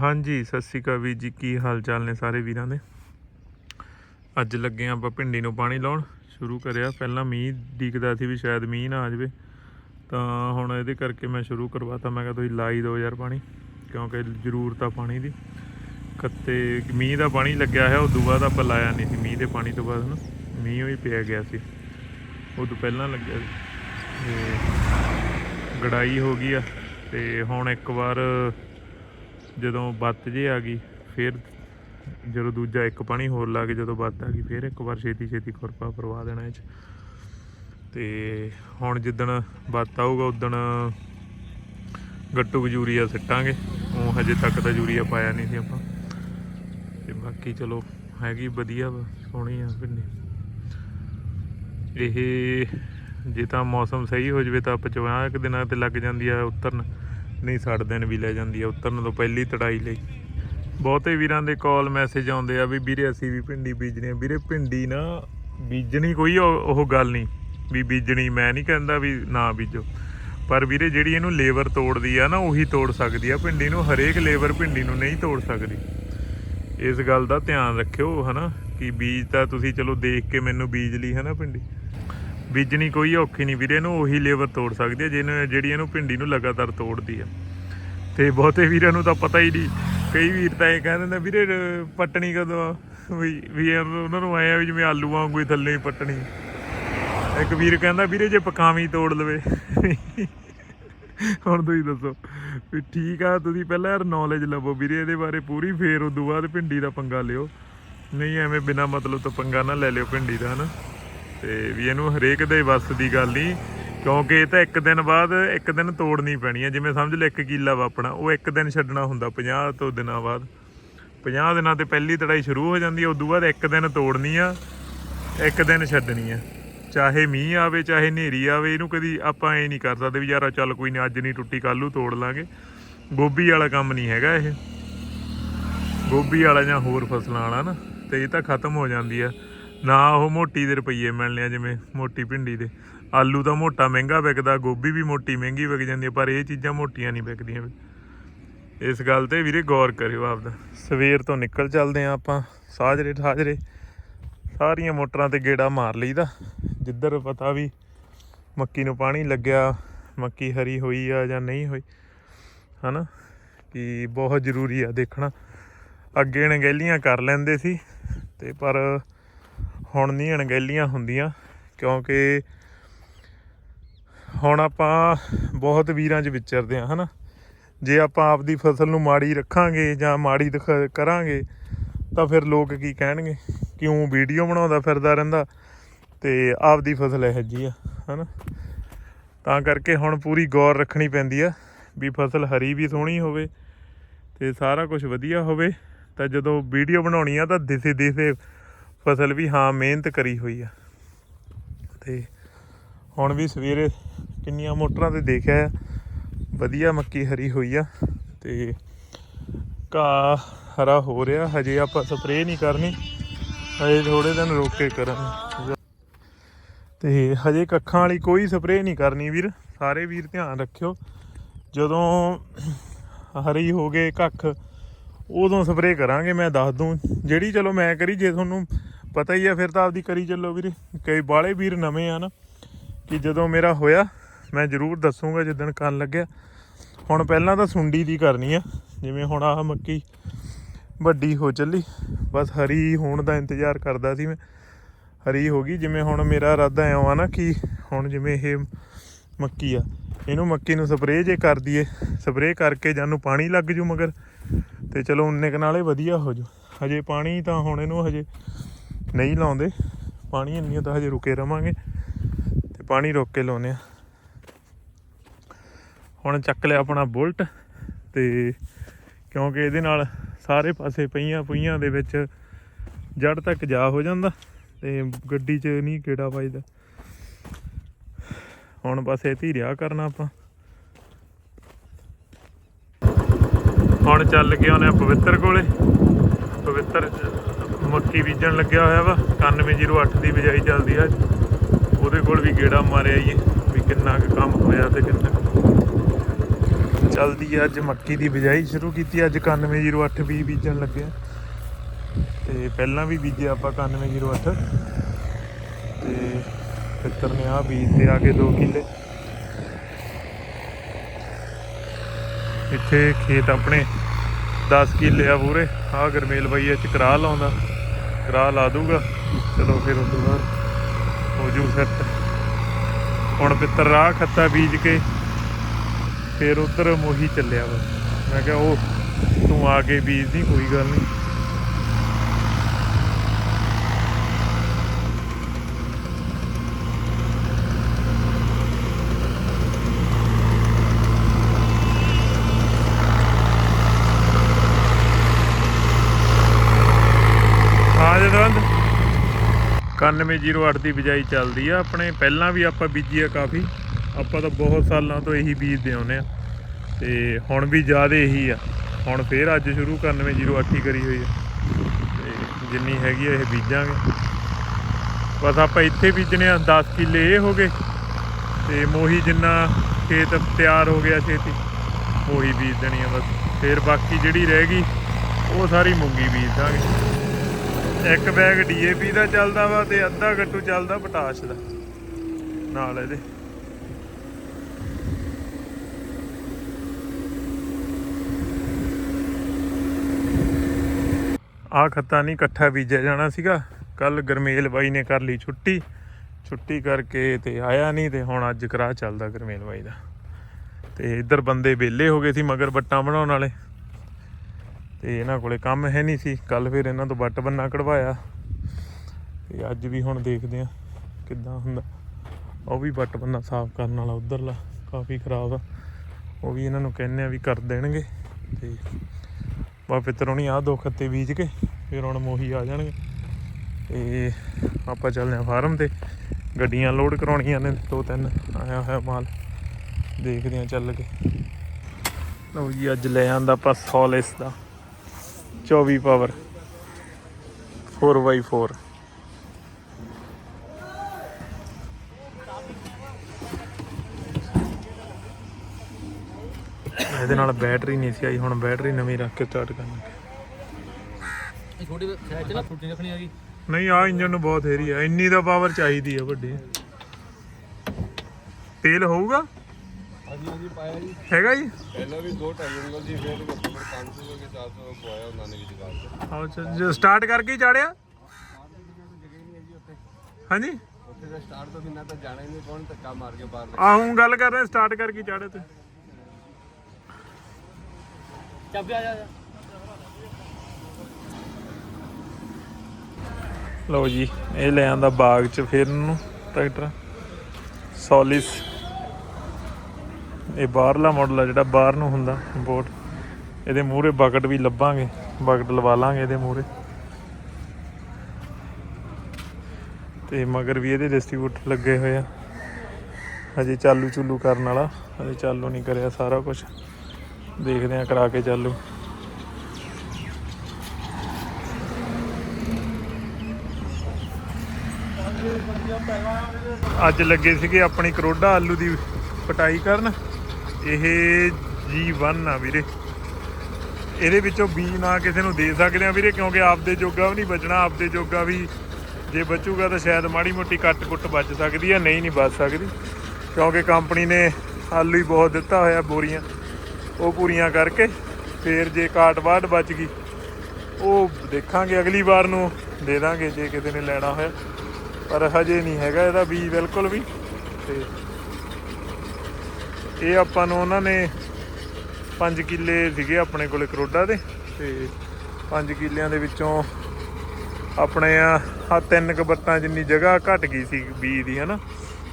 ਹਾਂਜੀ, ਸਤਿ ਸ਼੍ਰੀ ਅਕਾਲ ਵੀਰ ਜੀ, ਕੀ ਹਾਲ ਚਾਲ ਨੇ ਸਾਰੇ ਵੀਰਾਂ ਦੇ? ਅੱਜ ਲੱਗੇ ਆਪਾਂ ਭਿੰਡੀ ਨੂੰ ਪਾਣੀ ਲਾਉਣ, ਸ਼ੁਰੂ ਕਰਿਆ। ਪਹਿਲਾਂ ਮੀਂਹ ਡੀਕਦਾ ਸੀ ਵੀ ਸ਼ਾਇਦ ਮੀਂਹ ਨਾ ਆ ਜਾਵੇ। ਤਾਂ ਹੁਣ ਇਹਦੇ ਕਰਕੇ ਮੈਂ ਸ਼ੁਰੂ ਕਰਵਾਤਾ। ਮੈਂ ਕਿਹਾ ਤੁਸੀਂ ਲਾਈ ਦਿਓ ਯਾਰ ਪਾਣੀ, ਕਿਉਂਕਿ ਜ਼ਰੂਰਤ ਆ ਪਾਣੀ ਦੀ। ਕੱਤੇ, ਮੀਂਹ ਦਾ ਪਾਣੀ ਲੱਗਿਆ ਹੈ ਉਦੋਂ ਬਾਅਦ ਆਪਾਂ ਲਾਇਆ ਨਹੀਂ ਸੀ। ਮੀਂਹ ਦੇ ਪਾਣੀ ਤੋਂ ਬਾਅਦ ਨਾ, ਮੀਂਹ ਹੋਈ ਪਿਆ ਗਿਆ ਸੀ। ਉਦੋਂ ਪਹਿਲਾਂ ਲੱਗਿਆ ਸੀ। ਤੇ ਗੜਾਈ ਹੋ ਗਈ ਆ। ਤੇ ਹੁਣ ਇੱਕ ਵਾਰ ਜਦੋਂ ਬੱਤ ਜੇ ਆ ਗਈ, ਫਿਰ ਜਦੋਂ ਦੂਜਾ ਇੱਕ ਪਾਣੀ ਹੋਰ ਲਾ ਕੇ ਜਦੋਂ ਬੱਤ ਆ ਗਈ, ਫਿਰ ਇੱਕ ਵਾਰ ਛੇਤੀ ਛੇਤੀ ਖੁਰਪਾ ਪਰਵਾ ਦੇਣਾ ਇਹ ਚ। ਤੇ ਹੁਣ ਜਿੱਦਣ ਬੱਤ ਆਊਗਾ, ਉਦਣ ਗੱਟੂ ਯੂਰੀਆ ਸਿੱਟਾਂਗੇ। ਉਹ ਹਜੇ ਤੱਕ ਤਾਂ ਯੂਰੀਆ ਪਾਇਆ ਨਹੀਂ ਸੀ ਆਪਾਂ। ਤੇ ਬਾਕੀ ਚਲੋ, ਹੈਗੀ ਵਧੀਆ ਸੋਹਣੀ ਆ ਭਿੰਡੀ। ਇਹ ਜੇ ਤਾਂ ਮੌਸਮ ਸਹੀ ਹੋ ਜਵੇ ਤਾਂ 50 ਕੁ ਦਿਨਾਂ ਤੇ ਲੱਗ ਜਾਂਦੀ ਆ ਉਤਰਨ। ਨਹੀਂ 60 ਦਿਨ ਵੀ ਲੈ ਜਾਂਦੀ ਆ, ਉਤਰਨ ਤੋਂ ਪਹਿਲੀ ਤੜਾਈ ਲਈ। ਬਹੁਤੇ ਵੀਰਾਂ ਦੇ ਕਾਲ ਮੈਸੇਜ ਆਉਂਦੇ ਆ ਵੀ ਵੀਰੇ ਅਸੀਂ ਵੀ ਭਿੰਡੀ ਬੀਜਣੀ ਆ। ਵੀਰੇ ਭਿੰਡੀ ਨਾ ਬੀਜਣੀ ਕੋਈ ਉਹ ਉਹ ਗੱਲ ਨਹੀਂ, ਵੀ ਬੀਜਣੀ, ਮੈਂ ਨਹੀਂ ਕਹਿੰਦਾ ਵੀ ਨਾ ਬੀਜੋ। ਪਰ ਵੀਰੇ ਜਿਹੜੀ ਇਹਨੂੰ ਲੇਬਰ ਤੋੜਦੀ ਆ ਨਾ, ਉਹੀ ਤੋੜ ਸਕਦੀ ਆ। ਭਿੰਡੀ ਨੂੰ ਹਰੇਕ ਲੇਬਰ ਭਿੰਡੀ ਨੂੰ ਨਹੀਂ ਤੋੜ ਸਕਦੀ। ਇਸ ਗੱਲ ਦਾ ਧਿਆਨ ਰੱਖਿਓ, ਹਨਾ, ਕਿ ਬੀਜ ਤਾਂ ਤੁਸੀਂ ਚਲੋ ਦੇਖ ਕੇ ਮੈਨੂੰ ਬੀਜ ਲਈ, ਹਨਾ, ਭਿੰਡੀ? ਬੀਜਣੀ ਕੋਈ ਔਖੀ ਨਹੀਂ ਵੀਰੇ, ਇਹਨੂੰ ਉਹੀ ਲੇਬਰ ਤੋੜ ਸਕਦੀ ਹੈ, ਜਿਹਨੂੰ ਜਿਹੜੀ ਇਹਨੂੰ ਭਿੰਡੀ ਨੂੰ ਲਗਾਤਾਰ ਤੋੜਦੀ ਆ ਤੇ ਬਹੁਤੇ ਵੀਰਾਂ ਨੂੰ ਤਾਂ ਪਤਾ ਹੀ ਨਹੀਂ। ਕਈ ਵੀਰ ਤਾਂ ਇਹ ਕਹਿੰਦੇ ਨੇ, ਵੀਰੇ ਅਹ ਪੱਟਣੀ ਕਦੋਂ ਆ? ਵੀ ਵੀ ਉਹਨਾਂ ਨੂੰ ਆਇਆ ਵੀ ਜਿਵੇਂ ਆਲੂ ਵਾਂਗੂ ਹੀ ਥੱਲੇ ਹੀ ਪੱਟਣੀ। ਇੱਕ ਵੀਰ ਕਹਿੰਦਾ, ਵੀਰੇ, ਜੇ ਪਕਾਵੀ ਤੋੜ ਲਵੇ। ਹੁਣ ਤੁਸੀਂ ਦੱਸੋ। ਵੀ ਠੀਕ ਆ, ਤੁਸੀਂ ਪਹਿਲਾਂ ਯਾਰ ਨੌਲੇਜ ਲਵੋ ਵੀਰੇ, ਇਹਦੇ ਬਾਰੇ ਪੂਰੀ, ਫੇਰ ਉਦੋਂ ਬਾਅਦ ਭਿੰਡੀ ਦਾ ਪੰਗਾ ਲਿਓ। ਨਹੀਂ, ਐਵੇਂ ਬਿਨਾ ਮਤਲਬ ਤੋਂ ਪੰਗਾ ਨਾ ਲੈ ਲਿਓ ਭਿੰਡੀ ਦਾ, ਹਨਾ? ਤੇ ਵੀ ਇਹਨੂੰ ਹਰੇਕ ਦੇ ਵੱਸ ਦੀ ਗੱਲ ਨਹੀਂ, ਕਿਉਂਕਿ ਇਹ ਤਾਂ ਇੱਕ ਦਿਨ ਬਾਅਦ ਇੱਕ ਦਿਨ ਤੋੜਨੀ ਪੈਣੀ ਹੈ ਜਿਵੇਂ ਸਮਝ ਲੈ ਇੱਕ ਕਿੱਲਾ ਵਾ ਉਹ ਇੱਕ ਦਿਨ ਛੱਡਣਾ ਹੁੰਦਾ 50 ਤੋਂ ਦਿਨਾਂ ਬਾਅਦ। 50 ਦਿਨਾਂ ਤੇ ਪਹਿਲੀ ਤੜਾਈ ਸ਼ੁਰੂ ਹੋ ਜਾਂਦੀ ਹੈ ਉਦੋਂ ਬਾਅਦ ਇੱਕ ਦਿਨ ਤੋੜਨੀ ਆ, ਇੱਕ ਦਿਨ ਛੱਡਣੀ ਆ। ਚਾਹੇ ਮੀਂਹ ਆਵੇ, ਚਾਹੇ ਹਨੇਰੀ ਆਵੇ, ਇਹਨੂੰ ਕਦੀ ਆਪਾਂ ਇਹ ਨਹੀਂ ਕਰ ਸਕਦੇ ਵੀ ਯਾਰ ਚੱਲ ਕੋਈ ਨਹੀਂ ਅੱਜ ਨਹੀਂ ਟੁੱਟੀ, ਕੱਲ੍ਹ ਨੂੰ ਤੋੜ ਲਾਂਗੇ। ਗੋਭੀ ਵਾਲਾ ਕੰਮ ਨਹੀਂ ਹੈਗਾ ਇਹ। ਗੋਭੀ ਵਾਲਾ ਜਾਂ ਹੋਰ ਫਸਲਾਂ ਵਾਲਾ ਨਾ, ਤੇ ਇਹ ਤਾਂ ਖਤਮ ਹੋ ਜਾਂਦੀ ਆ। ਨਾ ਉਹ ਮੋਟੀ ਦੇ ਰੁਪਈਏ ਮਿਲਣੇ ਆ, ਜਿਵੇਂ ਮੋਟੀ ਭਿੰਡੀ ਦੇ। ਆਲੂ ਤਾਂ ਮੋਟਾ ਮਹਿੰਗਾ ਵਿਕਦਾ, ਗੋਭੀ ਵੀ ਮੋਟੀ ਮਹਿੰਗੀ ਵਿਕ ਜਾਂਦੀ ਆ, ਪਰ ਇਹ ਚੀਜ਼ਾਂ ਮੋਟੀਆਂ ਨਹੀਂ ਵਿਕਦੀਆਂ। ਇਸ ਗੱਲ ਤੇ ਵੀਰੇ ਗੌਰ ਕਰਿਓ ਆਪਦਾ। ਸਵੇਰ ਤੋਂ ਨਿਕਲ ਚੱਲਦੇ ਆ ਆਪਾਂ, ਸਾਜਰੇ ਠਾਜਰੇ। ਸਾਰੀਆਂ ਮੋਟਰਾਂ ਤੇ ਗੇੜਾ ਮਾਰ ਲਈਦਾ। ਜਿੱਧਰ ਪਤਾ ਵੀ ਮੱਕੀ ਨੂੰ ਪਾਣੀ ਲੱਗਿਆ, ਮੱਕੀ ਹਰੀ ਹੋਈ ਆ ਜਾਂ ਨਹੀਂ ਹੋਈ, ਹਨਾ? ਕਿ ਬਹੁਤ ਜ਼ਰੂਰੀ ਆ ਦੇਖਣਾ। ਅੱਗੇ ਅਣਗਹਿਲੀਆਂ ਕਰ ਲੈਂਦੇ ਸੀ, ਤੇ ਪਰ ਹੁਣ ਨਹੀਂ ਅਣਗਹਿਲੀਆਂ ਹੁੰਦੀਆਂ, ਕਿਉਂਕਿ ਹੁਣ ਆਪਾਂ ਬਹੁਤ ਵੀਰਾਂ 'ਚ ਵਿਚਰਦੇ ਆ ਹਨਾ? ਜੇ ਆਪਾਂ ਆਪਦੀ ਫਸਲ ਨੂੰ ਮਾੜੀ ਰੱਖਾਂਗੇ ਜਾਂ ਮਾੜੀ ਦਿਖ- ਕਰਾਂਗੇ, ਤਾਂ ਫਿਰ ਲੋਕ ਕੀ ਕਹਿਣਗੇ? ਕਿਉਂ ਵੀਡੀਓ ਬਣਾਉਂਦਾ ਫਿਰਦਾ ਰਹਿੰਦਾ ਤੇ ਆਪਦੀ ਫਸਲ ਇਹੋ ਜਿਹੀ ਆ, ਹਨਾ? ਤਾਂ ਕਰਕੇ ਹੁਣ ਪੂਰੀ ਗੌਰ ਰੱਖਣੀ ਪੈਂਦੀ ਆ ਵੀ ਫਸਲ ਹਰੀ ਵੀ ਸੋਹਣੀ ਹੋਵੇ ਤੇ ਸਾਰਾ ਕੁਝ ਵਧੀਆ ਹੋਵੇ, ਤਾਂ ਜਦੋਂ ਵੀਡੀਓ ਬਣਾਉਣੀ ਆ ਤਾਂ ਦਿਸੇ ਦਿਸੇ ਫਸਲ ਵੀ ਹਾਂ ਮਿਹਨਤ ਕਰੀ ਹੋਈ ਆ। ਤੇ ਹੁਣ ਵੀ ਸਵੇਰੇ ਕਿੰਨੀਆਂ ਮੋਟਰਾਂ ਤੇ ਦੇਖਿਆ ਆ। ਵਧੀਆ ਮੱਕੀ ਹਰੀ ਹੋਈ ਆ ਤੇ ਘਾਹ ਹਰਾ ਹੋ ਰਿਹਾ। ਹਜੇ ਆਪਾਂ ਸਪਰੇਅ ਨਹੀਂ ਕਰਨੀ। ਹਜੇ ਥੋੜੇ ਦਿਨ ਰੋਕ ਕੇ ਕਰਾਂਗੇ। ਤੇ ਹਜੇ ਕੱਖਾਂ ਵਾਲੀ ਕੋਈ ਸਪਰੇਅ ਨਹੀਂ ਕਰਨੀ ਵੀਰ। ਸਾਰੇ ਵੀਰ ਧਿਆਨ ਰੱਖਿਓ। ਜਦੋਂ ਹਰੀ ਹੋ ਗਏ ਕੱਖ, ਉਦੋਂ ਸਪਰੇਅ ਕਰਾਂਗੇ, ਮੈਂ ਦੱਸ ਦੂੰ। ਜਿਹੜੀ ਚਲੋ ਮੈਂ ਕਰੀ, ਜੇ ਤੁਹਾਨੂੰ ਪਤਾ ਹੀ ਆ, ਫਿਰ ਤਾਂ ਆਪਦੀ ਕਰੀ ਚੱਲੋ ਵੀਰੇ। ਕਈ ਬਾਲੇ ਵੀਰ ਨਵੇਂ ਆ ਨਾ, ਕਿ ਜਦੋਂ ਮੇਰਾ ਹੋਇਆ, ਮੈਂ ਜ਼ਰੂਰ ਦੱਸੂਗਾ ਜਿੱਦਣ ਕਰਨ ਲੱਗਿਆ। ਹੁਣ ਪਹਿਲਾਂ ਤਾਂ ਸੁੰਡੀ ਦੀ ਕਰਨੀ ਆ, ਜਿਵੇਂ ਹੁਣ ਆਹ ਮੱਕੀ ਵੱਡੀ ਹੋ ਚੱਲੀ। ਬਸ ਹਰੀ ਹੋਣ ਦਾ ਇੰਤਜ਼ਾਰ ਕਰਦਾ ਸੀ ਮੈਂ। ਹਰੀ ਹੋ ਗਈ, ਜਿਵੇਂ ਹੁਣ ਮੇਰਾ ਇਰਾਦਾ ਐਂ ਆ ਨਾ ਕਿ ਹੁਣ ਜਿਵੇਂ ਇਹ ਮੱਕੀ ਆ, ਇਹਨੂੰ ਮੱਕੀ ਨੂੰ ਸਪਰੇਅ ਜੇ ਕਰ ਦਈਏ, ਸਪਰੇਅ ਕਰਕੇ ਜਾਨੂੰ ਪਾਣੀ ਲੱਗ ਜੂ ਮਗਰ। ਤੇ ਚਲੋ ਉਨੇ ਕੁ ਨਾਲੇ ਵਧੀਆ ਹੋ ਜੂ। ਹਜੇ ਪਾਣੀ ਤਾਂ ਹੁਣ ਇਹਨੂੰ ਹਜੇ ਨਹੀਂ ਲਾਉਂਦੇ। ਪਾਣੀ ਇੰਨੀਆਂ ਤਾਂ ਹਜੇ ਰੁਕੇ ਰਵਾਂਗੇ। ਤੇ ਪਾਣੀ ਰੋਕ ਕੇ ਲਾਉਨੇ ਆ। ਹੁਣ ਚੱਕ ਲਿਆ ਆਪਣਾ ਬੁਲਟ ਤੇ ਕਿਉਂਕਿ ਇਹਦੇ ਨਾਲ ਸਾਰੇ ਪਾਸੇ ਪਈਆਂ ਪਈਆਂ ਦੇ ਵਿੱਚ ਜੜ ਤੱਕ ਜਾ ਹੋ ਜਾਂਦਾ ਤੇ ਗੱਡੀ 'ਚ ਨਹੀਂ ਕਿਹੜਾ ਵੱਜਦਾ। ਹੁਣ ਬਸ ਇਹ ਧੀਰਿਆ ਕਰਨਾ ਆਪਾਂ। ਹੁਣ ਚੱਲ ਕੇ ਆਉਨੇ ਆ ਪਵਿੱਤਰ ਕੋਲੇ। ਪਵਿੱਤਰ ਮੱਕੀ ਬੀਜਣ ਲੱਗਿਆ ਹੋਇਆ ਵਾ 9108 ਦੀ ਬਿਜਾਈ ਚੱਲਦੀ ਆ। ਉਹਦੇ ਕੋਲ ਵੀ ਗੇੜਾ ਮਾਰਿਆ ਜੀ, ਵੀ ਕਿੰਨਾ ਕੁ ਕੰਮ ਹੋਇਆ ਤੇ ਕਿੰਨਾ ਕੁ ਚੱਲਦੀ ਆ ਅੱਜ ਮੱਕੀ ਦੀ ਬਿਜਾਈ ਸ਼ੁਰੂ ਕੀਤੀ, ਅੱਜ 9108 ਵੀ ਬੀਜਣ ਲੱਗਿਆ। ਆ ਤੇ ਪਹਿਲਾਂ ਵੀ ਬੀਜਿਆ ਆਪਾਂ 9108 ਤੇ ਫਿੱਤਰ ਨੇ ਆ ਬੀਜ ਤੇ ਆ ਕੇ 2 ਕਿੱਲੇ। ਇੱਥੇ ਖੇਤ ਆਪਣੇ 10 ਕਿੱਲੇ ਆ ਪੂਰੇ। ਆ ਗਰਮੇਲ ਬਾਈ ਇਹ ਚ ਕਰਾ ਲਾਉਂਦਾ। ਕਰਾ ਲਾ ਦੂੰਗਾ। ਚਲੋ ਫਿਰ ਉਸ ਤੋਂ ਬਾਅਦ ਹੋ ਜੂ ਸੈੱਟ ਹੁਣ ਪਿੱਤਰ ਰਾਹ ਖੱਤਾ ਬੀਜ ਕੇ ਫਿਰ ਉਧਰ ਮੋਹੀ ਚੱਲਿਆ ਵਾ। ਮੈਂ ਕਿਹਾ ਉਹ ਤੂੰ ਆ ਕੇ ਬੀਜਦੀ, ਕੋਈ ਗੱਲ ਨਹੀਂ। ਆ ਜਦਵੰਦ 9108 ਦੀ ਬਿਜਾਈ ਚੱਲਦੀ ਆ। ਆਪਣੇ ਪਹਿਲਾਂ ਵੀ ਆਪਾਂ ਬੀਜੀ ਆ ਕਾਫੀ। ਆਪਾਂ ਤਾਂ ਬਹੁਤ ਸਾਲਾਂ ਤੋਂ ਇਹੀ ਬੀਜਦੇ ਆਉਂਦੇ ਆ। ਤੇ ਹੁਣ ਵੀ ਜ਼ਿਆਦਾ ਇਹੀ ਆ। ਹੁਣ ਫੇਰ ਅੱਜ ਸ਼ੁਰੂ 9108 ਹੀ ਕਰੀ ਹੋਈ ਆ। ਤੇ ਜਿੰਨੀ ਹੈਗੀ ਆ ਇਹ ਬੀਜਾਂਗੇ। ਬਸ ਆਪਾਂ ਇੱਥੇ ਬੀਜਣੇ ਆ। 10 ਕਿੱਲੇ ਇਹ ਹੋ ਗਏ। ਤੇ ਮੋਹੀ ਜਿੰਨਾ ਖੇਤ ਤਿਆਰ ਹੋ ਗਿਆ ਛੇਤੀ, ਉਹੀ ਬੀਜ ਦੇਣੀ ਆ ਬਸ। ਫੇਰ ਬਾਕੀ ਜਿਹੜੀ ਰਹਿ ਗਈ, ਉਹ ਸਾਰੀ ਮੂੰਗੀ ਬੀਜ ਦਾਂਗੇ। ਇੱਕ ਬੈਗ ਡੀਏਪੀ ਦਾ ਚੱਲਦਾ ਵਾ ਤੇ ਅੱਧਾ ਗੱਟੂ ਚੱਲਦਾ ਪਟਾਸ਼ ਦਾ। ਨਾਲ ਇਹਦੇ। ਆ ਖੱਤਾ ਨਹੀਂ ਇਕੱਠਾ ਬੀਜਿਆ ਜਾਣਾ ਸੀਗਾ। ਕੱਲ ਗਰਮੇਲ ਬਾਈ ਨੇ ਕਰ ਲਈ ਛੁੱਟੀ। ਛੁੱਟੀ ਕਰਕੇ ਤੇ ਆਇਆ ਨਹੀਂ ਤੇ ਹੁਣ ਅੱਜ ਕਰਾ ਚੱਲਦਾ ਗਰਮੇਲ ਬਾਈ ਦਾ। ਤੇ ਇੱਧਰ ਬੰਦੇ ਵਿਹਲੇ ਹੋ ਗਏ ਸੀ ਮਗਰ ਬੱਟਾਂ ਬਣਾਉਣ ਵਾਲੇ। ਤੇ ਇਹਨਾਂ ਕੋਲੇ ਕੰਮ ਹੈ ਨਹੀਂ ਸੀ। ਕੱਲ ਫਿਰ ਇਹਨਾਂ ਤੋਂ ਵੱਟ ਬੰਨਾ ਕਢਵਾਇਆ। ਤੇ ਅੱਜ ਵੀ ਹੁਣ ਦੇਖਦੇ ਆ ਕਿੱਦਾਂ ਹੁੰਦਾ। ਉਹ ਵੀ ਵੱਟ ਬੰਨਾ ਸਾਫ਼ ਕਰਨ ਵਾਲਾ ਉਧਰਲਾ, ਕਾਫੀ ਖਰਾਬ ਆ। ਉਹ ਵੀ ਇਹਨਾਂ ਨੂੰ ਕਹਿੰਦੇ ਆ ਵੀ ਕਰ ਦੇਣਗੇ। ਤੇ ਬਾ ਪਿੱਤਰੋਂ ਆ ਦੋ ਖੱਤੇ ਬੀਜ ਕੇ ਫਿਰ ਹੁਣ ਮੋਹੀ ਆ ਜਾਣਗੇ। ਤੇ ਆਪਾਂ ਚੱਲਦੇ ਆ ਫਾਰਮ ਤੇ। ਗੱਡੀਆਂ ਲੋਡ ਕਰਾਉਣੀਆਂ ਨੇ ਦੋ ਤਿੰਨ, ਆਇਆ ਹੋਇਆ ਮਾਲ। ਦੇਖਦੇ ਆ ਚੱਲ ਕੇ। ਲਓ ਜੀ, ਅੱਜ ਲੈ ਆਂਦਾ ਆਪਾਂ ਸੋਲਿਸ ਦਾ। 24 ਪਾਵਰ। 4x4 ਇਹਦੇ ਨਾਲ ਬੈਟਰੀ ਨਹੀਂ ਸੀ ਆਈ ਹੁਣ ਬੈਟਰੀ ਨਵੀਂ ਰੱਖ ਕੇ ਸਟਾਰਟ ਕਰਨੀ। ਇਹ ਛੋਟੀ ਸਾਈਜ਼ ਚ ਨਾ ਫੁੱਟੀ ਰੱਖਣੀ ਹੈਗੀ। ਨਹੀਂ ਆ ਇੰਜਨ ਨੂੰ ਬਹੁਤ ਹੈਰੀ ਆ। ਇੰਨੀ ਦਾ ਪਾਵਰ ਚਾਹੀਦੀ ਆ ਵੱਡੀ। ਤੇਲ ਹੋਊਗਾ? ਹਾਂਜੀ ਹਾਂਜੀ ਪਾਇਆ ਜੀ ਹੈਗਾ ਜੀ? ਪਹਿਲਾਂ ਵੀ ਦੋ ਟਾਈਮ ਜੀ ਫਿਰ ਕਸਟਮਰ 500 ਹੋ ਕੇ 400 ਪਵਾਇਆ ਉਹਨਾਂ ਨੇ ਵੀ ਦੁਕਾਨ ਤੇ। ਅੱਛਾ ਜੋ ਸਟਾਰਟ ਕਰਕੇ ਹੀ ਚਾੜਿਆ? ਹਾਂਜੀ? ਉੱਥੇ ਦਾ ਸਟਾਰਟ ਤੋਂ ਬਿਨਾਂ ਤਾਂ ਜਾਣਾ ਹੀ ਨਹੀਂ ਕੌਣ ਧੱਕਾ ਮਾਰ ਕੇ ਬਾਹਰ ਆਹ ਗੱਲ ਕਰ ਰਹੇ ਸਟਾਰਟ ਕਰਕੇ ਹੀ ਚਾੜੇ ਤੇ। ਚੱਬ ਆ ਜਾ। ਲਓ ਜੀ ਇਹ ਲੈ ਆਂਦਾ ਬਾਗ ਚ ਫਿਰ ਨੂੰ ਟਰੈਕਟਰ। ਸੋਲਿਸ। ਇਹ ਬਾਹਰਲਾ ਮਾਡਲ ਆ ਜਿਹੜਾ ਬਾਹਰ ਨੂੰ ਹੁੰਦਾ ਇੰਪੋਰਟ ਇਹਦੇ ਮੂਹਰੇ ਬਕਟ ਵੀ ਲੱਭਾਂਗੇ ਬਕਟ ਲਵਾ ਲਾਂਗੇ ਇਹਦੇ ਮੂਹਰੇ। ਤੇ ਮਗਰ ਵੀ ਇਹਦੇ ਡਿਸਟ੍ਰੀਬਿਊਟਰ ਲੱਗੇ ਹੋਏ ਆ। ਹਜੇ ਚਾਲੂ ਚੁੱਲੂ ਕਰਨ ਵਾਲਾ, ਹਜੇ ਚਾਲੂ ਨਹੀਂ ਕਰਿਆ ਸਾਰਾ ਕੁਝ ਦੇਖਦੇ ਆ ਕਰਾ ਕੇ ਚਾਲੂ। ਅੱਜ ਲੱਗੇ ਸੀਗੇ ਆਪਣੀ ਕਰੋਡਾ ਆਲੂ ਦੀ ਕਟਾਈ ਕਰਨ। ਇਹ G1 ਆ ਵੀਰੇ। ਇਹਦੇ ਵਿੱਚੋਂ ਬੀਜ ਨਾ ਕਿਸੇ ਨੂੰ ਦੇ ਸਕਦੇ ਆ ਵੀਰੇ, ਕਿਉਂਕਿ ਆਪਦੇ ਜੋਗਾ ਵੀ ਨਹੀਂ ਬਚਣਾ, ਆਪਦੇ ਜੋਗਾ ਵੀ ਜੇ ਬਚੂਗਾ ਤਾਂ ਸ਼ਾਇਦ ਮਾੜੀ ਮੋਟੀ ਕੱਟ ਕੁੱਟ ਬਚ ਸਕਦੀ ਆ, ਨਹੀਂ ਨਹੀਂ ਬਚ ਸਕਦੀ। ਕਿਉਂਕਿ ਕੰਪਨੀ ਨੇ ਆਲੂ ਹੀ ਬਹੁਤ ਦਿੱਤਾ ਹੋਇਆ ਬੋਰੀਆਂ, ਉਹ ਪੂਰੀਆਂ ਕਰਕੇ ਫੇਰ ਜੇ ਕਾਟ ਬਾਅਦ ਬਚ ਗਈ, ਉਹ ਦੇਖਾਂਗੇ ਅਗਲੀ ਵਾਰ ਨੂੰ ਦੇ ਦਾਂਗੇ ਜੇ ਕਿਸੇ ਨੇ ਲੈਣਾ ਹੋਇਆ। ਪਰ ਹਜੇ ਨਹੀਂ ਹੈਗਾ ਇਹਦਾ ਬੀਜ ਬਿਲਕੁਲ ਵੀ, ਤੇ ਇਹ ਆਪਾਂ ਨੂੰ ਉਹਨਾਂ ਨੇ 5 ਕਿੱਲੇ ਸੀਗੇ ਆਪਣੇ ਕੋਲੇ ਕਰੋਡਾ ਦੇ। ਤੇ 5 ਕਿੱਲਿਆਂ ਦੇ ਵਿੱਚੋਂ ਆਪਣੇ ਆ ਆਹ ਤਿੰਨ ਕੁ ਬੱਤਾਂ ਜਿੰਨੀ ਜਗ੍ਹਾ ਘਟ ਗਈ ਸੀ ਬੀਜ ਦੀ ਹਨਾ?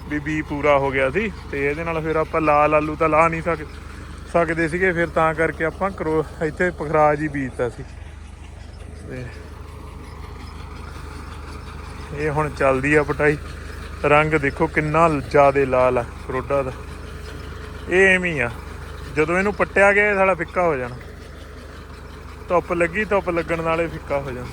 ਵੀ ਬੀਜ ਪੂਰਾ ਹੋ ਗਿਆ ਸੀ ਤੇ ਇਹਦੇ ਨਾਲ ਫਿਰ ਆਪਾਂ ਲਾਲ ਆਲੂ ਤਾਂ ਲਾ ਨਹੀਂ ਸਕ ਸਕਦੇ ਸੀਗੇ ਫਿਰ ਤਾਂ ਕਰਕੇ ਆਪਾਂ ਕਰੋ ਇੱਥੇ ਪਖਰਾਜ ਹੀ ਬੀਜਤਾ ਸੀ। ਤੇ ਇਹ ਹੁਣ ਚੱਲਦੀ ਆ ਪਟਾਈ। ਰੰਗ ਦੇਖੋ ਕਿੰਨਾ ਜ਼ਿਆਦੇ ਲਾਲ ਆ ਕਰੋਡਾ ਦਾ। ਇਹ ਐਵੇਂ ਹੀ ਆ। ਜਦੋਂ ਇਹਨੂੰ ਪੱਟਿਆ ਗਿਆ, ਇਹ ਸਾਲਾ ਫਿੱਕਾ ਹੋ ਜਾਣਾ। ਧੁੱਪ ਲੱਗੀ, ਧੁੱਪ ਲੱਗਣ ਨਾਲੇ ਫਿੱਕਾ ਹੋ ਜਾਣਾ।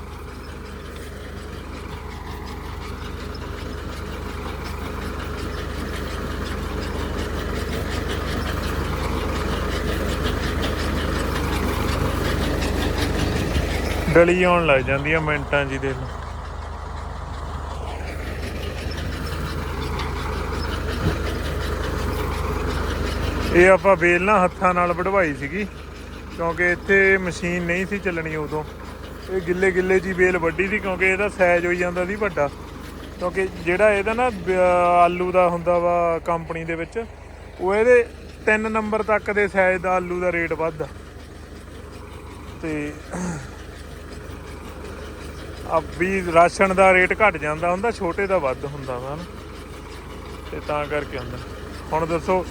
ਡਲੀ ਆਉਣ ਲੱਗ ਜਾਂਦੀ ਆ ਮਿੰਟਾਂ ਜੀ ਦੇਖ ਇਹ ਆਪਾਂ ਵੇਲ ਨਾ ਹੱਥਾਂ ਨਾਲ ਵਢਵਾਈ ਸੀਗੀ, ਕਿਉਂਕਿ ਇੱਥੇ ਮਸ਼ੀਨ ਨਹੀਂ ਸੀ ਚੱਲਣੀ ਉਦੋਂ। ਇਹ ਗਿੱਲੇ ਗਿੱਲੇ ਜੀ ਵੇਲ ਵੱਡੀ ਸੀ, ਕਿਉਂਕਿ ਇਹਦਾ ਸਾਈਜ਼ ਹੋਈ ਜਾਂਦਾ ਸੀ ਵੱਡਾ। ਕਿਉਂਕਿ ਜਿਹੜਾ ਇਹਦਾ ਨਾ ਆਲੂ ਦਾ ਹੁੰਦਾ ਵਾ ਕੰਪਨੀ ਦੇ ਵਿੱਚ, ਉਹ ਇਹਦੇ 3 ਨੰਬਰ ਤੱਕ ਦੇ ਸਾਈਜ਼ ਦਾ ਆਲੂ ਦਾ ਰੇਟ ਵੱਧਦਾ। ਤੇ ਆ ਵੀ ਰਾਸ਼ਨ ਦਾ ਰੇਟ ਘਟ ਜਾਂਦਾ ਹੁੰਦਾ, ਛੋਟੇ ਦਾ ਵੱਧ ਹੁੰਦਾ ਵਾ ਨਾ। ਤੇ ਤਾਂ ਕਰਕੇ ਹੁੰਦਾ। ਹੁਣ ਦੱਸੋ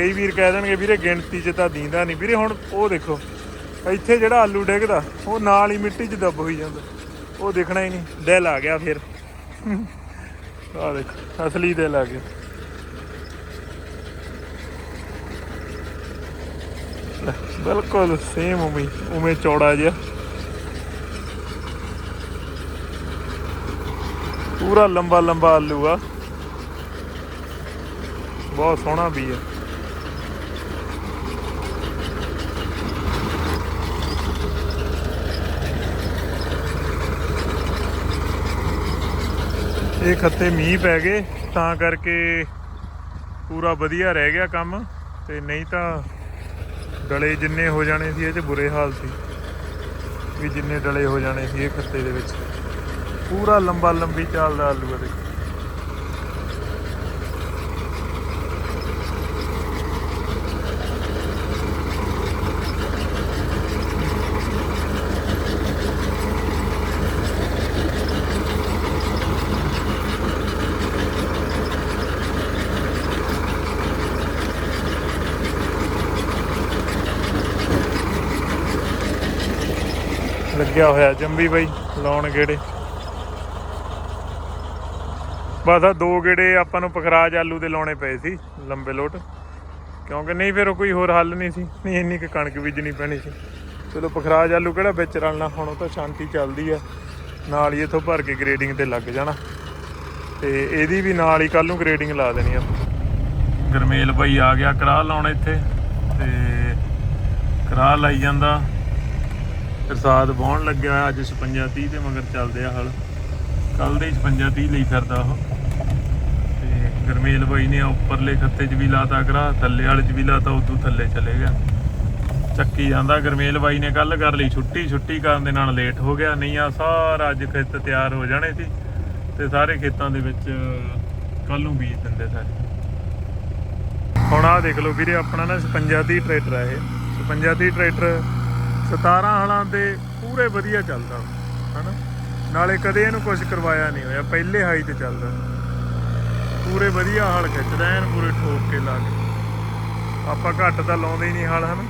ਕਈ ਵੀਰ ਕਹਿ ਦੇਣਗੇ, ਵੀਰੇ ਗਿਣਤੀ 'ਚ ਤਾਂ ਦੀਂਦਾ ਨਹੀਂ। ਵੀਰੇ ਹੁਣ ਉਹ ਦੇਖੋ, ਇੱਥੇ ਜਿਹੜਾ ਆਲੂ ਡਿੱਗਦਾ, ਉਹ ਨਾਲ ਹੀ ਮਿੱਟੀ 'ਚ ਦੱਬ ਹੋਈ ਜਾਂਦਾ। ਉਹ ਦੇਖਣਾ ਹੀ ਨਹੀਂ। ਦਿਲ ਆ ਗਿਆ ਫਿਰ। ਆ ਦੇਖੋ, ਅਸਲੀ ਦਿਲ ਆ ਗਿਆ। ਬਿਲਕੁਲ ਸੇਮ ਉਵੇਂ ਉਵੇਂ ਚੌੜਾ ਜਿਹਾ। ਪੂਰਾ ਲੰਬਾ ਲੰਬਾ ਆਲੂ ਆ। ਬਹੁਤ ਸੋਹਣਾ ਵੀ ਹੈ ਇਹ ਖੱਤੇ ਮੀਂਹ ਪੈ ਗਏ, ਤਾਂ ਕਰਕੇ ਪੂਰਾ ਵਧੀਆ ਰਹਿ ਗਿਆ ਕੰਮ, ਤੇ ਨਹੀਂ ਤਾਂ ਡਲੇ ਜਿੰਨੇ ਹੋ ਜਾਣੇ ਸੀ, ਇਹ 'ਚ ਬੁਰੇ ਹਾਲ ਸੀ, ਵੀ ਜਿੰਨੇ ਡਲੇ ਹੋ ਜਾਣੇ ਸੀ ਇਹ ਖੱਤੇ ਦੇ ਵਿੱਚ। ਪੂਰਾ ਲੰਬਾ ਲੰਬੀ ਚੱਲਦਾ ਆਲੂ ਆ ਲੱਗਿਆ ਹੋਇਆ ਜੰਬੀ ਬਾਈ, ਲਾਉਣ ਗੇੜੇ। ਬਸ ਆ ਦੋ ਗੇੜੇ ਆਪਾਂ ਨੂੰ ਪਖਰਾਜ ਆਲੂ ਦੇ ਲਾਉਣੇ ਪਏ ਸੀ, ਲੰਬੇ ਲੋਟ। ਕਿਉਂਕਿ ਨਹੀਂ ਫਿਰ ਉਹ ਕੋਈ ਹੋਰ ਹੱਲ ਨਹੀਂ ਸੀ, ਨਹੀਂ ਇੰਨੀ ਕੁ ਕਣਕ ਬੀਜਣੀ ਪੈਣੀ ਸੀ। ਚਲੋ ਪਖਰਾਜ ਆਲੂ ਕਿਹੜਾ ਵਿੱਚ ਰਲਣਾ ਹੁਣ ਉਹ ਤਾਂ ਸ਼ਾਂਤੀ ਚੱਲਦੀ ਆ। ਨਾਲ ਹੀ ਇਥੋਂ ਭਰ ਕੇ ਗ੍ਰੇਡਿੰਗ ਤੇ ਲੱਗ ਜਾਣਾ। ਤੇ ਇਹਦੀ ਵੀ ਨਾਲ ਹੀ ਕੱਲ ਨੂੰ ਗ੍ਰੇਡਿੰਗ ਲਾ ਦੇਣੀ ਆ। ਗਰਮੇਲ ਬਾਈ ਆ ਗਿਆ ਕਰਾਹ ਲਾਉਣ ਇੱਥੇ। ਤੇ ਕਰਾਹ ਲਾਈ ਜਾਂਦਾ। ਪ੍ਰਸਾਦ ਬਾਉਣ ਲੱਗਿਆ ਹੋਇਆ, ਅੱਜ 56 30 ਦੇ ਮਗਰ ਚੱਲਦੇ ਆ ਹਲ। ਕੱਲ ਦੇ 56 30 ਲਈ ਫਿਰਦਾ ਉਹ। ਤੇ ਗਰਮੇਲ ਬਾਈ ਨੇ ਉੱਪਰਲੇ ਖੱਤੇ 'ਚ ਵੀ ਲਾਤਾ ਕਰਾ ਥੱਲੇ ਵਾਲੇ 'ਚ ਵੀ ਲਾਤਾ ਉਦੋਂ ਥੱਲੇ ਚਲੇ ਗਿਆ। ਚੱਕੀ ਜਾਂਦਾ ਗਰਮੇਲ ਬਾਈ ਨੇ ਕੱਲ ਕਰ ਲਈ ਛੁੱਟੀ ਛੁੱਟੀ ਕਰਨ ਦੇ ਨਾਲ ਲੇਟ ਹੋ ਗਿਆ ਨਹੀਂ ਆ ਸਾਰਾ ਅੱਜ ਖੇਤ ਤਿਆਰ ਹੋ ਜਾਣੇ ਸੀ। ਤੇ ਸਾਰੇ ਖੇਤਾਂ ਦੇ ਵਿੱਚ ਕੱਲ ਨੂੰ ਬੀਜ ਦਿੰਦੇ ਸਾਰੇ। ਹੁਣ ਆ ਦੇਖ ਲਓ ਵੀਰੇ ਆਪਣਾ ਨਾ 56 30 ਟਰੈਕਟਰ ਆ ਇਹ। 56 30 ਟਰੈਕਟਰ 17 ਹਲਾਂ ਦੇ ਪੂਰੇ ਵਧੀਆ ਚੱਲਦਾ। ਹਨਾ? ਨਾਲੇ ਕਦੇ ਇਹਨੂੰ ਕੁਝ ਕਰਵਾਇਆ ਨਹੀਂ ਹੋਇਆ, ਪਹਿਲੇ ਹਾਈ ਤੇ ਚੱਲਦਾ। ਪੂਰੇ ਵਧੀਆ ਹਲ ਖਿੱਚਦਾ ਐਨ ਪੂਰੇ ਠੋਕ ਕੇ ਲਾ ਕੇ। ਆਪਾਂ ਘੱਟ ਤਾਂ ਲਾਉਂਦੇ ਹੀ ਨਹੀਂ ਹਲ, ਹਨ?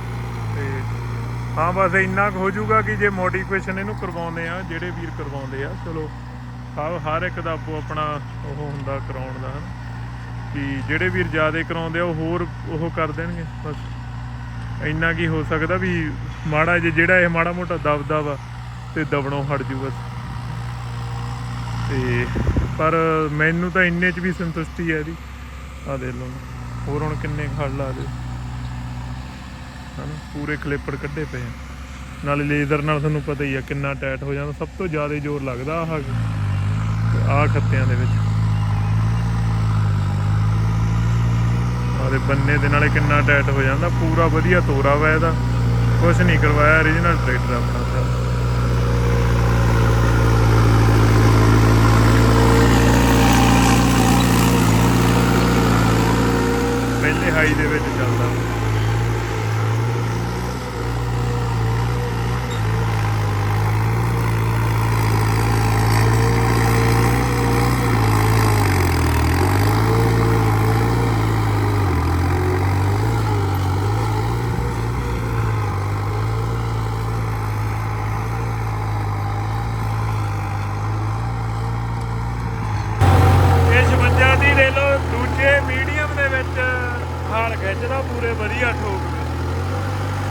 ਤੇ ਹਾਂ, ਬਸ ਇੰਨਾ ਕੁ ਹੋ ਜਾਊਗਾ ਕਿ ਜੇ ਮੋਡੀਫਿਕੇਸ਼ਨ ਇਹਨੂੰ ਕਰਵਾਉਂਦੇ ਆ ਜਿਹੜੇ ਵੀਰ ਕਰਵਾਉਂਦੇ ਆ, ਚਲੋ, ਹਰ ਹਰ ਇੱਕ ਦਾ ਆਪੋ ਆਪਣਾ ਉਹ ਹੁੰਦਾ ਕਰਾਉਣ ਦਾ, ਹਨ? ਕਿ ਜਿਹੜੇ ਵੀਰ ਜ਼ਿਆਦਾ ਕਰਾਉਂਦੇ ਆ, ਉਹ ਹੋਰ ਉਹ ਕਰ ਦੇਣਗੇ, ਬਸ। ਇੰਨਾ ਕੀ ਹੋ ਸਕਦਾ ਵੀ ਮਾੜਾ ਜੇ ਜਿਹੜਾ ਇਹ ਮਾੜਾ ਮੋਟਾ ਦਬਦਾ ਵਾ ਤੇ ਦਬਣੋਂ ਹਟ ਜੂ ਬਸ। ਤੇ ਪਰ ਮੈਨੂੰ ਤਾਂ ਇੰਨੇ ਚ ਵੀ ਸੰਤੁਸ਼ਟੀ ਹੈ ਇਹਦੀ। ਆ ਦੇ ਲਓ। ਹੋਰ ਹੁਣ ਕਿੰਨੇ ਖੜ ਲਾ ਦੇ ਹਨਾ? ਪੂਰੇ ਕਲਿੱਪਰ ਕੱਢੇ ਪਏ ਆ। ਨਾਲੇ ਲੇਜ਼ਰ ਨਾਲ ਤੁਹਾਨੂੰ ਪਤਾ ਹੀ ਆ ਕਿੰਨਾ ਟਾਈਟ ਹੋ ਜਾਂਦਾ। ਸਭ ਤੋਂ ਜ਼ਿਆਦਾ ਜ਼ੋਰ ਲੱਗਦਾ ਆਹ ਆਹ ਖੱਤਿਆਂ ਦੇ ਵਿੱਚ। ਆਦੇ ਬੰਨੇ ਦੇ ਨਾਲੇ ਕਿੰਨਾ ਟਾਈਟ ਹੋ ਜਾਂਦਾ। ਪੂਰਾ ਵਧੀਆ ਤੋਰਾ ਵਾ ਇਹਦਾ। ਕੁਝ ਨਹੀਂ ਕਰਵਾਇਆ origignal ਟਰੈਕਟਰ ਆਪਣਾ ਤਾਂ। ਪਹਿਲੇ ਹਾਈ ਦੇ ਵਿੱਚ ਚੱਲਦਾ ਇਹ 56 ਦੀ ਲੈ ਲਓ ਦੂਜੇ ਮੀਡੀਅਮ ਦੇ ਵਿੱਚ ਹਾਲ ਖਿੱਚਦਾ ਪੂਰੇ ਵਧੀਆ ਠੋਕ।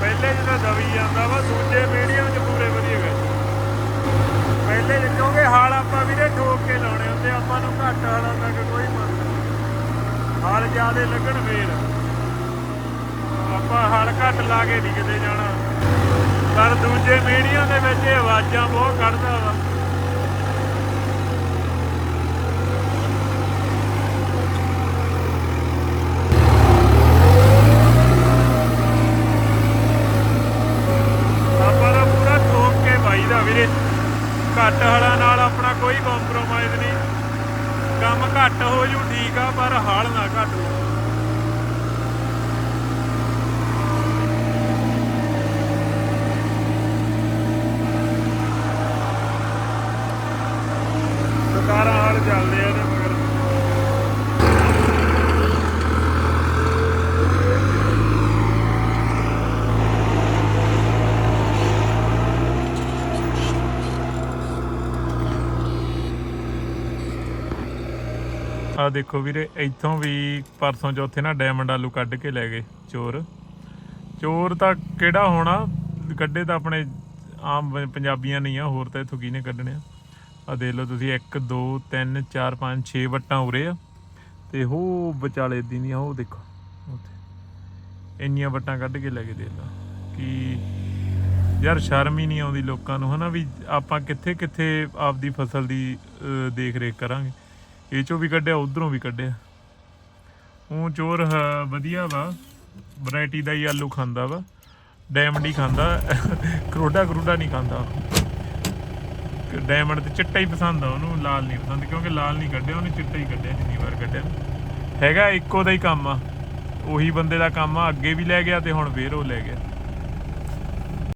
ਪਹਿਲੇ ਜਿਹੜਾ ਦਵੀ ਜਾਂਦਾ ਵਾ, ਦੂਜੇ ਮੀਡੀਅਮ 'ਚ ਪੂਰੇ ਵਧੀਆ ਖਿੱਚਦਾ ਪਹਿਲੇ ਕਿਉਂਕਿ ਹਾਲ ਆਪਾਂ ਵੀਰੇ ਠੋਕ ਕੇ ਲਾਉਣੇ ਹੁੰਦੇ ਆਪਾਂ ਨੂੰ ਘੱਟ ਹਾਲਾਂ ਤੱਕ ਕੋਈ ਮਤਲਬ ਹਾਲ ਜ਼ਿਆਦੇ ਲੱਗਣ ਫੇਰ। ਆਪਾਂ ਹਲ ਘੱਟ ਲਾ ਕੇ ਨਹੀਂ ਕਿਤੇ ਜਾਣਾ। ਪਰ ਦੂਜੇ ਮੀਡੀਆ ਦੇ ਵਿੱਚ ਇਹ ਆਵਾਜ਼ਾਂ ਬਹੁਤ ਕੱਢਦਾ ਵਾ ਆਪਾਂ ਦਾ ਪੂਰਾ ਠੋਕ ਕੇ ਬਾਈ ਦਾ ਵੀਰੇ ਘੱਟ ਹਲਾਂ ਨਾਲ ਆਪਣਾ ਕੋਈ ਕੰਪਰੋਮਾਈਜ਼ ਨਹੀਂ ਕੰਮ ਘੱਟ ਹੋ ਜੂ ਠੀਕ ਆ ਪਰ ਹਲ ਨਾ ਘੱਟ ਹੋ ਸਤਾਰਾਂ ਹਾਲ ਚੱਲਦੇ ਆ ਇਹਦੇ ਮਗਰ ਆ ਦੇਖੋ ਵੀਰੇ, ਇੱਥੋਂ ਵੀ ਪਰਸੋਂ ਚੌਥੇ ਨਾ ਡਾਇਮੰਡ ਆਲੂ ਕੱਢ ਕੇ ਲੈ ਗਏ, ਚੋਰ। ਚੋਰ ਤਾਂ ਕਿਹੜਾ ਹੋਣਾ? ਕੱਢੇ ਤਾਂ ਆਪਣੇ ਆਮ ਪੰਜਾਬੀਆਂ ਨਹੀਂ ਆ, ਹੋਰ ਤਾਂ ਇੱਥੋਂ ਕਿਹਨੇ ਕੱਢਣੇ ਆ? ਆ ਦੇਖ ਲਓ ਤੁਸੀਂ 1 2 3 4 5 6 ਵੱਟਾਂ ਉਰੇ ਆ। ਤੇ ਉਹ ਵਿਚਾਲੇ ਦੀ ਨਹੀਂ ਉਹ ਦੇਖੋ, ਉੱਥੇ। ਇੰਨੀਆਂ ਵੱਟਾਂ ਕੱਢ ਕੇ ਲੈ ਕੇ ਦੇਖ ਲਓ। ਕਿ ਯਾਰ ਸ਼ਰਮ ਹੀ ਨਹੀਂ ਆਉਂਦੀ ਲੋਕਾਂ ਨੂੰ, ਹਨਾ ਵੀ ਆਪਾਂ ਕਿੱਥੇ ਕਿੱਥੇ ਆਪਦੀ ਫਸਲ ਦੀ ਦੇਖ ਰੇਖ ਕਰਾਂਗੇ। ਇਹ ਚੋਂ ਵੀ ਕੱਢਿਆ, ਉਧਰੋਂ ਵੀ ਕੱਢਿਆ। ਉਹ ਚੋਰ ਵਧੀਆ ਵਾ। ਵੈਰਾਈਟੀ ਦਾ ਹੀ ਆਲੂ ਖਾਂਦਾ ਵਾ। ਡਾਇਮੰਡ ਹੀ ਖਾਂਦਾ। ਕਰੋਡਾ ਕਰੋਡਾ ਨਹੀਂ ਖਾਂਦਾ। ਡਾਇਮੰਡ ਤੇ ਚਿੱਟਾ ਹੀ ਪਸੰਦ ਆ ਉਹਨੂੰ, ਲਾਲ ਨਹੀਂ ਪਸੰਦ, ਕਿਉਂਕਿ ਲਾਲ ਨਹੀਂ ਕੱਢਿਆ, ਉਹਨੇ ਚਿੱਟਾ ਹੀ ਕੱਢਿਆ ਜਿੰਨੀ ਵਾਰ ਕੱਢਿਆ। ਹੈਗਾ ਇੱਕੋ ਦਾ ਹੀ ਕੰਮ ਆ। ਉਹੀ ਬੰਦੇ ਦਾ ਕੰਮ ਆ, ਅੱਗੇ ਵੀ ਲੈ ਗਿਆ ਤੇ ਹੁਣ ਫੇਰ ਉਹ ਲੈ ਗਿਆ।